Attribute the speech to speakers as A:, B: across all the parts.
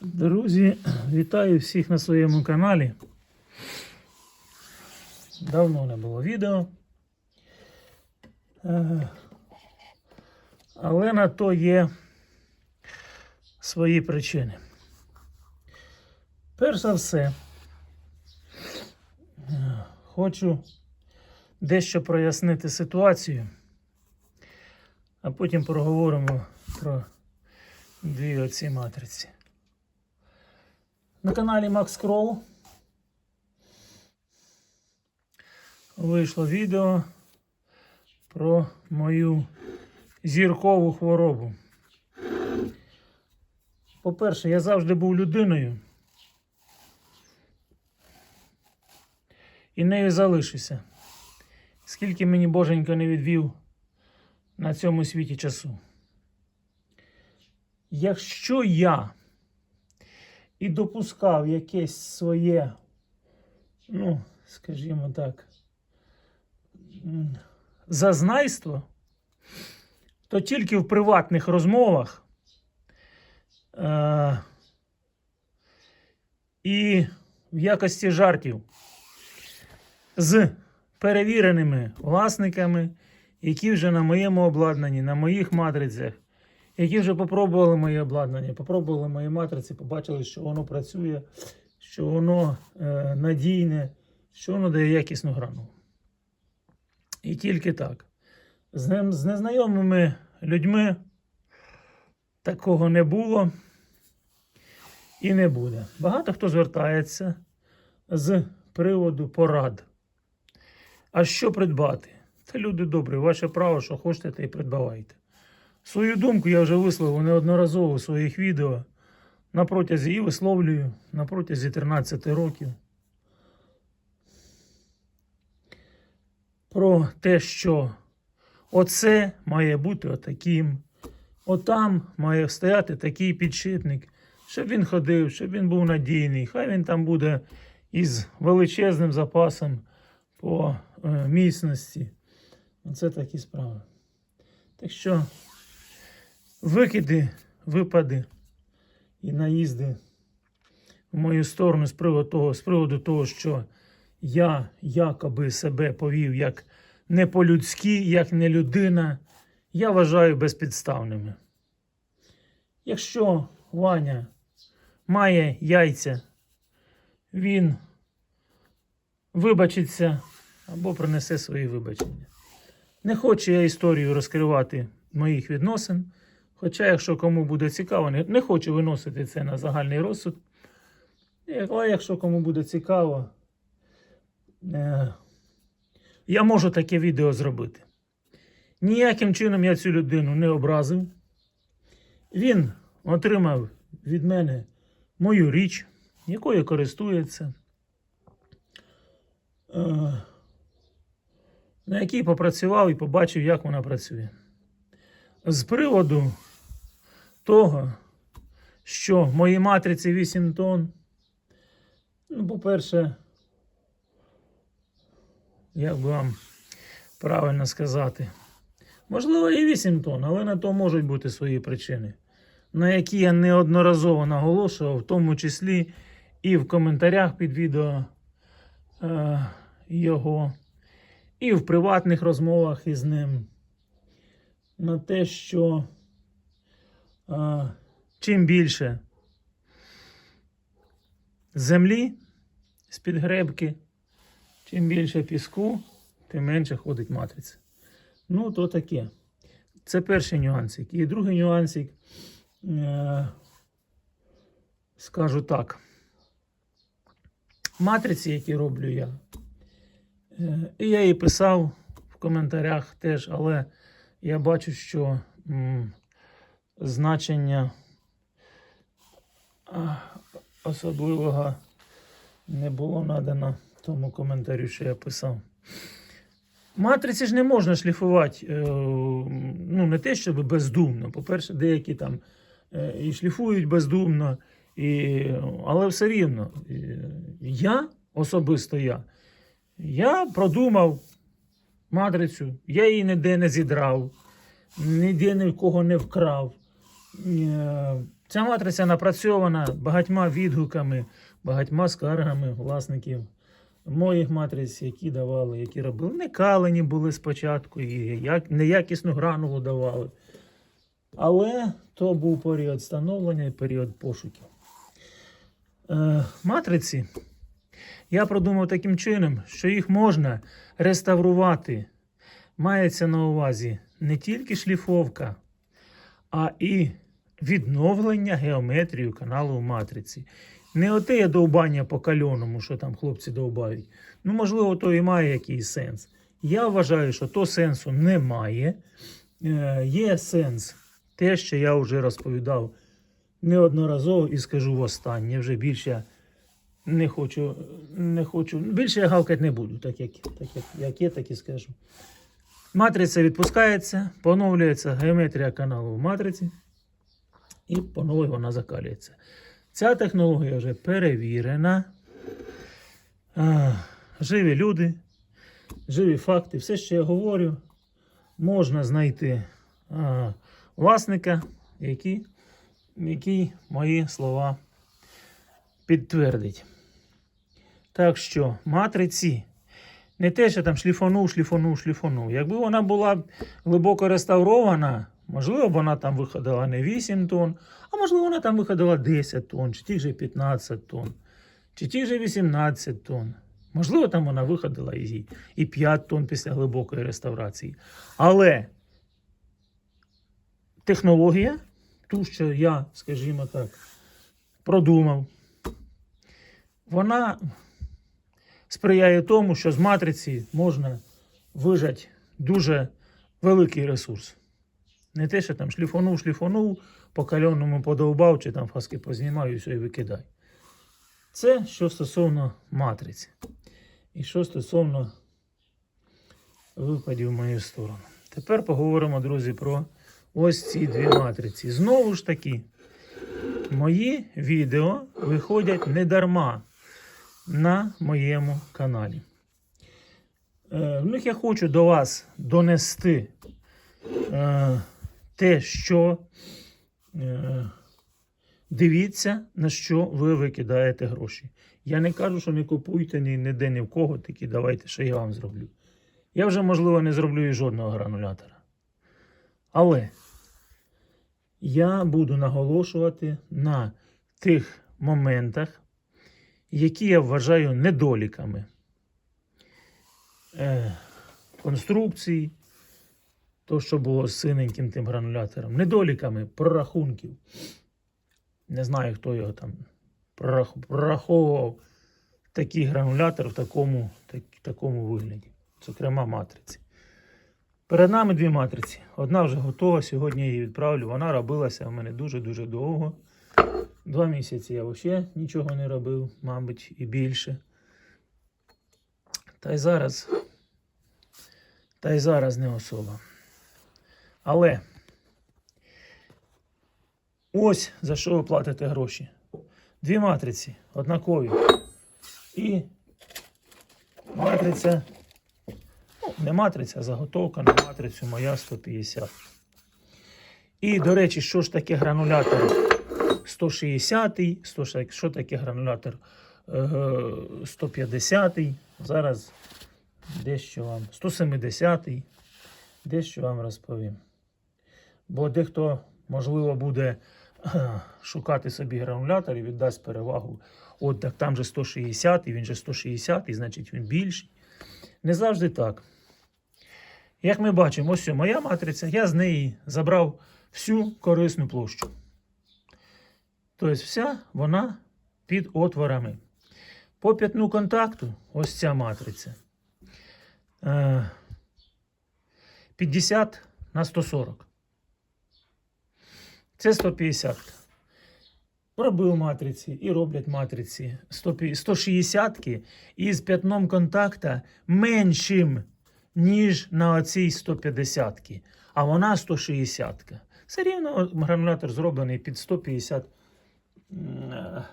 A: Друзі, вітаю всіх на своєму каналі. Давно не було відео. Е, Але на то є свої причини. Перш за все, е, хочу дещо прояснити ситуацію, а потім проговоримо про дві оці матриці. На каналі Max Scroll вийшло відео про мою зіркову хворобу. По-перше, я завжди був людиною і нею залишуся. Скільки мені боженька не відвів на цьому світі часу. Якщо я і допускав якесь своє, ну, скажімо так, зазнайство, то тільки в приватних розмовах е- і в якості жартів з перевіреними власниками, які вже на моєму обладнанні, на моїх матрицях які вже попробували моє обладнання, попробували мої матриці, побачили, що воно працює, що воно е, надійне, що воно дає якісну грану. І тільки так. З, ним, з незнайомими людьми такого не було і не буде. Багато хто звертається з приводу порад. А що придбати? Це люди добрі, ваше право, що хочете, те і придбавайте. Свою думку я вже висловив неодноразово у своїх відео на протязі і висловлюю на протязі 13 років. Про те, що оце має бути отаким, отам має стояти такий підшипник, щоб він ходив, щоб він був надійний. Хай він там буде із величезним запасом по е, міцності. Оце такі справи. Так що викиди, випади і наїзди в мою сторону з приводу того, з приводу того, що я якоби себе повів як не по-людськи, як не людина, я вважаю безпідставними. Якщо Ваня має яйця, він вибачиться або принесе свої вибачення. Не хочу я історію розкривати моїх відносин. Хоча, якщо кому буде цікаво, не, не хочу виносити це на загальний розсуд. Але якщо кому буде цікаво, е, я можу таке відео зробити. Ніяким чином я цю людину не образив. Він отримав від мене мою річ, якою користується, е, на якій попрацював і побачив, як вона працює. З приводу того, що в моїй матриці 8 тонн, ну, по-перше, як би вам правильно сказати, можливо, і 8 тонн, але на то можуть бути свої причини, на які я неодноразово наголошував, в тому числі і в коментарях під відео е, його, і в приватних розмовах із ним на те, що чим більше землі з-під гребки, чим більше піску, тим менше ходить матриця. Ну, то таке. Це перший нюансик. І другий нюансик, е, скажу так. Матриці, які роблю я, е, і я її писав в коментарях теж, але я бачу, що значення особливого не було надано тому коментарю, що я писав. Матриці ж не можна шліфувати, е, ну, не те, щоб бездумно. По-перше, деякі там е, і шліфують бездумно, і, але все рівно. Я, особисто я, я продумав матрицю, я її ніде не зідрав, ніде ні в кого не вкрав. Е, Ця матриця напрацьована багатьма відгуками, багатьма скаргами власників моїх матриць, які давали, які робили. Не калені були спочатку, і неякісну гранулу давали. Але то був період становлення і період пошуків. Е, матриці я продумав таким чином, що їх можна реставрувати. Мається на увазі не тільки шліфовка, а і відновлення геометрії каналу в матриці. Не оте довбання по кальоному, що там хлопці довбають. Ну, можливо, то і має якийсь сенс. Я вважаю, що то сенсу немає. Е, є сенс те, що я вже розповідав неодноразово і скажу востаннє. Вже більше не хочу, не хочу. Більше я гавкати не буду, так як, так як, як є, так і скажу. Матриця відпускається, поновлюється геометрія каналу в матриці, і по новій вона закалюється. Ця технологія вже перевірена. А, Живі люди, живі факти. Все, що я говорю, можна знайти а, власника, який, який мої слова підтвердить. Так що матриці не те, що там шліфонув, шліфонув, шліфонув. Якби вона була глибоко реставрована, можливо, вона там виходила не 8 тонн, а можливо, вона там виходила 10 тонн, чи ті же 15 тонн, чи ті же 18 тонн. Можливо, там вона виходила і 5 тонн після глибокої реставрації. Але технологія, ту, що я, скажімо так, продумав, вона сприяє тому, що з матриці можна вижати дуже великий ресурс. Не те, що там шліфонув, шліфонув, по кальонному подовбав, чи там фаски познімаю і все і викидай. Це що стосовно матриці. І що стосовно випадів в мою сторону. Тепер поговоримо, друзі, про ось ці дві матриці. Знову ж таки, мої відео виходять не дарма на моєму каналі. Е, В них я хочу до вас донести е, те, що е, дивіться, на що ви викидаєте гроші. Я не кажу, що не купуйте ні, ніде ні в кого, такі давайте, що я вам зроблю. Я вже, можливо, не зроблю і жодного гранулятора. Але я буду наголошувати на тих моментах, які я вважаю недоліками е, конструкції, то, що було з синеньким тим гранулятором, недоліками прорахунків. Не знаю, хто його там прорах- прораховував такий гранулятор в такому, так, такому вигляді, зокрема матриці. Перед нами дві матриці. Одна вже готова, сьогодні я її відправлю. Вона робилася в мене дуже-дуже довго. Два місяці я взагалі нічого не робив, мабуть, і більше. Та й зараз. Та й зараз не особа. Але ось за що ви платите гроші. Дві матриці однакові. І матриця, не матриця, а заготовка на матрицю моя 150. І, до речі, що ж таке гранулятор 160, 100, що таке гранулятор е, 150, зараз дещо вам 170, дещо вам розповім. Бо дехто, можливо, буде е, шукати собі гранулятор і віддасть перевагу. От так там же 160, і він же 160, і значить він більший. Не завжди так. Як ми бачимо, ось моя матриця, я з неї забрав всю корисну площу. Тобто вся вона під отворами. По п'ятну контакту, ось ця матриця. е, 50 на 140. Це 150. Пробив матриці і роблять матриці 160 із п'ятном контакта меншим, ніж на оцій 150, а вона 160. Все рівно гранулятор зроблений під 150. м, е,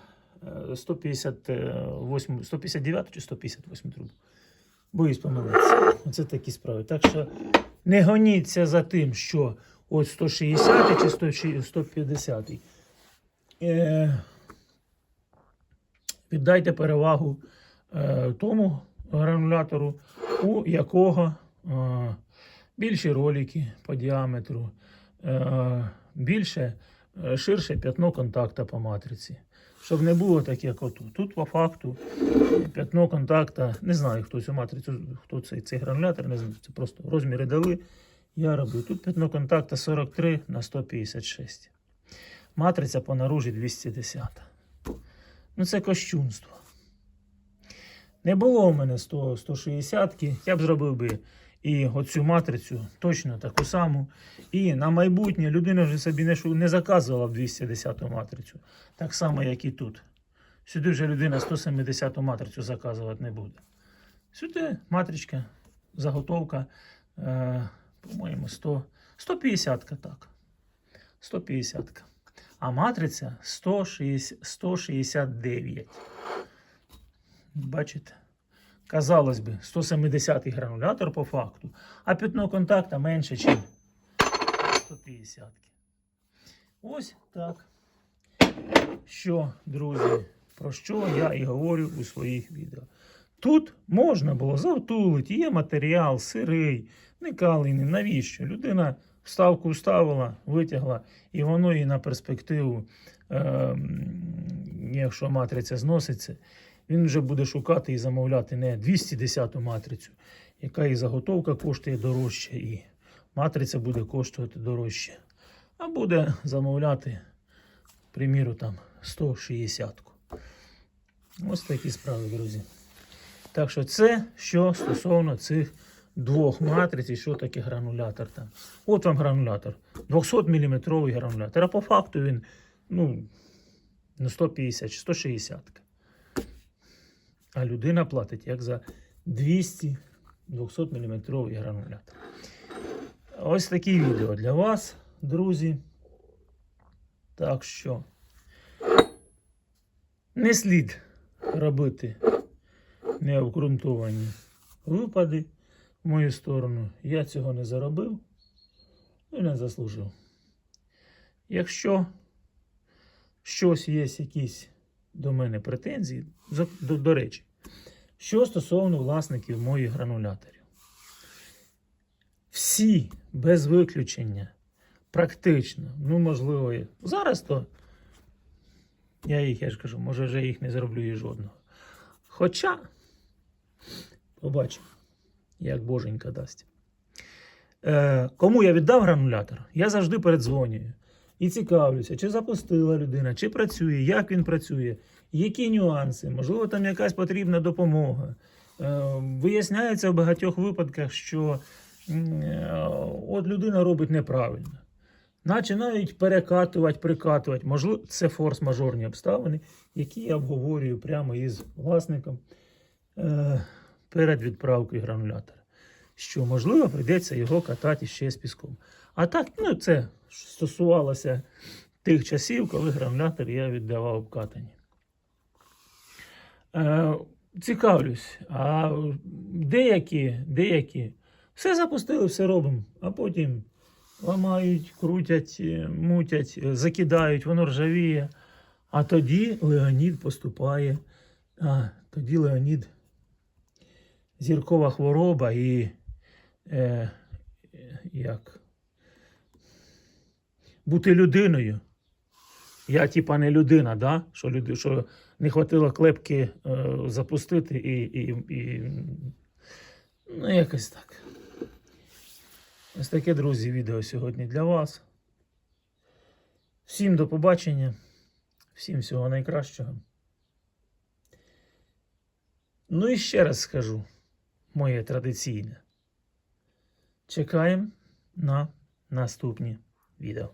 A: е, 158, 159 чи 158 труб. Боюсь помилитися. Оце такі справи. Так що не гоніться за тим, що ось 160 чи 150. е, віддайте перевагу е, тому гранулятору, у якого е, більші ролики по діаметру, е, більше, е, ширше п'ятно контакта по матриці. Щоб не було так, як отут. Тут по факту п'ятно контакта, не знаю, хто цю матрицю, хто цей, цей гранулятор, не знаю, це просто розміри дали. Я роблю. Тут п'ятно контакта 43 на 156. Матриця по наружі 210. Ну це кощунство. Не було в мене 100, 160, я б зробив би і оцю матрицю точно таку саму. І на майбутнє людина вже собі не, не заказувала б 210 матрицю. Так само, як і тут. Сюди вже людина 170 матрицю заказувати не буде. Сюди матричка, заготовка, е, по-моєму, 100, 150 так. 150-ка. А матриця 160, 169. Бачите? Казалось би, 170 гранулятор по факту, а пятно контакта менше, ніж 150. Ось так. Що, друзі, про що я і говорю у своїх відео. Тут можна було завтулити, є матеріал, сирий, не калийний. Навіщо? Людина вставку вставила, витягла, і воно їй на перспективу, е, якщо матриця зноситься, він вже буде шукати і замовляти не 210-ту матрицю, яка і заготовка коштує дорожче, і матриця буде коштувати дорожче. А буде замовляти, приміру, там 160. Ось такі справи, друзі. Так що це що стосовно цих двох матриць і що таке гранулятор там. От вам гранулятор. 200 мм гранулятор. А по факту він ну, на 150 чи 160. А людина платить як за 200 200 мм гранулятор. Ось такі відео для вас, друзі. Так що не слід робити необґрунтовані випади в мою сторону. Я цього не заробив і не заслужив. Якщо щось є, якісь до мене претензії, за- до, до речі, що стосовно власників моїх грануляторів, всі без виключення, практично, ну можливо, зараз то я їх, я ж кажу, може вже їх не зроблю і жодного. Хоча, побачимо, як боженька дасть. Е, кому я віддав гранулятор, я завжди передзвонюю і цікавлюся, чи запустила людина, чи працює, як він працює, які нюанси, можливо, там якась потрібна допомога. Е, виясняється в багатьох випадках, що е, от людина робить неправильно. Починають перекатувати, прикатувати. Можливо, це форс-мажорні обставини, які я обговорюю прямо із власником перед відправкою гранулятора. Що, можливо, прийдеться його катати ще з піском. А так, ну, це стосувалося тих часів, коли гранулятор я віддавав обкатані. Е, цікавлюсь, а деякі, деякі все запустили, все робимо, а потім ламають, крутять, е, мутять, е, закидають, воно ржавіє. А тоді Леонід поступає. А, тоді Леонід зіркова хвороба і е, як бути людиною. Я, типа, не людина, да? що, люди, що не хватило клепки е, запустити і, і, і. Ну, якось так. Ось таке, друзі, відео сьогодні для вас. Всім до побачення. Всім всього найкращого. Ну і ще раз скажу моє традиційне. Чекаємо на наступні відео.